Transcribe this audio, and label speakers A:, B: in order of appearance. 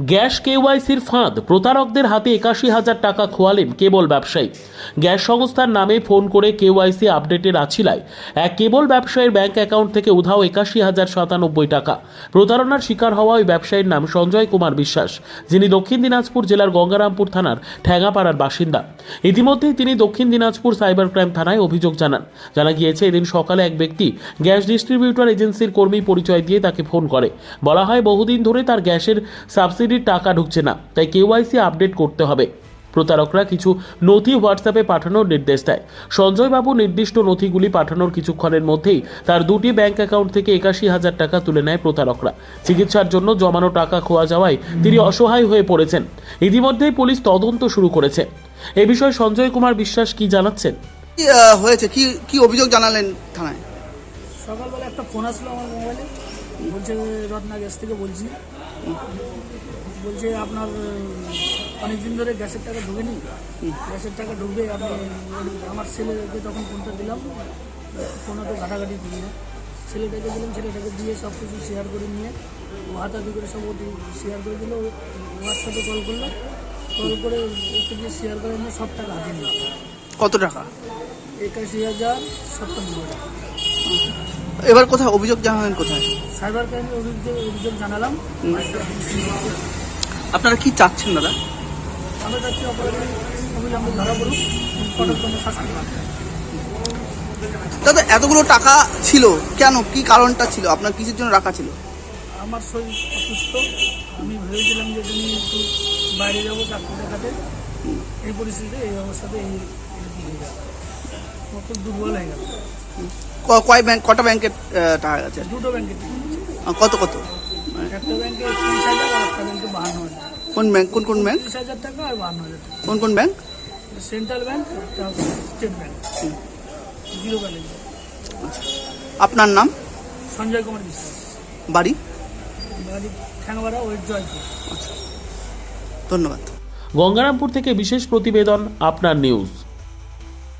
A: Gas কেওয়াইসির ফাঁদ, প্রতারকদের হাতে একাশি হাজার টাকা খোয়ালেন কেবল ব্যবসায়ী। গ্যাস সংস্থার নামে ফোন করে কেওয়াইসি আপডেটের আছিলায়। এক কেবল ব্যবসায়ীর ব্যাংক অ্যাকাউন্ট থেকে উধাও একাশি হাজার সাতানব্বই টাকা। প্রতারণার শিকার হওয়া ওই ব্যবসায়ীর নাম সঞ্জয় কুমার বিশ্বাস, যিনি দক্ষিণ দিনাজপুর জেলার গঙ্গারামপুর থানার ঠ্যাঙাপাড়ার বাসিন্দা। ইতিমধ্যেই তিনি দক্ষিণ দিনাজপুর সাইবার ক্রাইম থানায় অভিযোগ জানান। জানা গিয়েছে, এদিন সকালে এক ব্যক্তি গ্যাস ডিস্ট্রিবিউটর এজেন্সির কর্মী পরিচয় দিয়ে তাকে ফোন করে। বলা হয়, বহুদিন ধরে তার গ্যাসের সাবসিডির টাকা ঢুকছে না তাই কেওয়াইসি আপডেট করতে হবে। প্রতারকরা কিছু নথি হোয়াটসঅ্যাপে পাঠানোর নির্দেশ দেয়। সঞ্জয়বাবু নির্দিষ্ট নথিগুলি পাঠানোর কিছুক্ষণের মধ্যেই তার দুটি ব্যাংক অ্যাকাউন্ট থেকে একাশি হাজার টাকা তুলে নেয় প্রতারকরা। চিকিৎসার জন্য জমানো টাকা খোয়া যাওয়ায় তিনি অসহায় হয়ে পড়েছেন। ইতিমধ্যেই পুলিশ তদন্ত শুরু করেছে। এ বিষয়ে সঞ্জয় কুমার বিশ্বাস কি জানাচ্ছেন?
B: হয়েছে? কি কি অভিযোগ জানালেন থানায়?
C: সকালবেলা একটা ফোন আসলো আমার মোবাইলে। বলছে রত্না গ্যাস থেকে বলছি। বলছে আপনার অনেক দিন ধরে গ্যাসের টাকা ঢুকেনি। গ্যাসের টাকা ঢুকবে আপনি আমার ছেলেকে তখন ফোনটা দিলাম ফোনে তো ঘাটাঘাটি না ছেলেটাকে দিলাম ছেলেটাকে দিয়ে সব কিছু শেয়ার করে নিয়ে ও হাতাহাতি করে সব ওটি শেয়ার করে দিল ও হোয়াটসঅ্যাপে কল করল। কল করে ওকে দিয়ে শেয়ার করে নিয়ে সব টাকা হাতে নিল
B: কত টাকা?
C: একাশি হাজার সপ্তানব্বই টাকা।
B: এবার কোথায়? অভিযোগ জানালেন কোথায়?
C: সাইবার ক্রাইমে অভিযোগ অভিযোগ জানালাম।
B: আপনারা কি চাচ্ছেন দাদা?
C: আমরা চাচ্ছি অপরাধী অবিলম্বে ধরা পড়ুক কঠোরতম শাস্তি
B: দাদা এতগুলো টাকা ছিল। কেন? কি কারণটা ছিল? আপনার কিসের জন্য রাখা ছিল?
C: আমার শরীর অসুস্থ। আমি ভেবেছিলাম যে তুমি একটু বাইরে যাব ডাক্তার দেখাতে এই পরিস্থিতিতে এই অবস্থাতে এই
B: কয় ব্যাংক কটা ব্যাংকের টাকা গেছে
C: দুটো ব্যাংকে
B: কত কত?
C: ব্যাংকে ব্যাংকে
B: কোন ব্যাংক কোন কোন ব্যাংক
C: তিরিশ হাজার টাকা আর বাহান্ন হাজার টাকা।
B: কোন কোন bank
C: central bank state bank zero balance
B: আপনার নাম?
C: সঞ্জয় কুমার বিশ্বাস।
B: বাড়ি?
C: বাড়ি ঠ্যাংবাড়া জয়পুর।
B: ধন্যবাদ।
A: গঙ্গারামপুর থেকে বিশেষ প্রতিবেদন আপনার নিউজ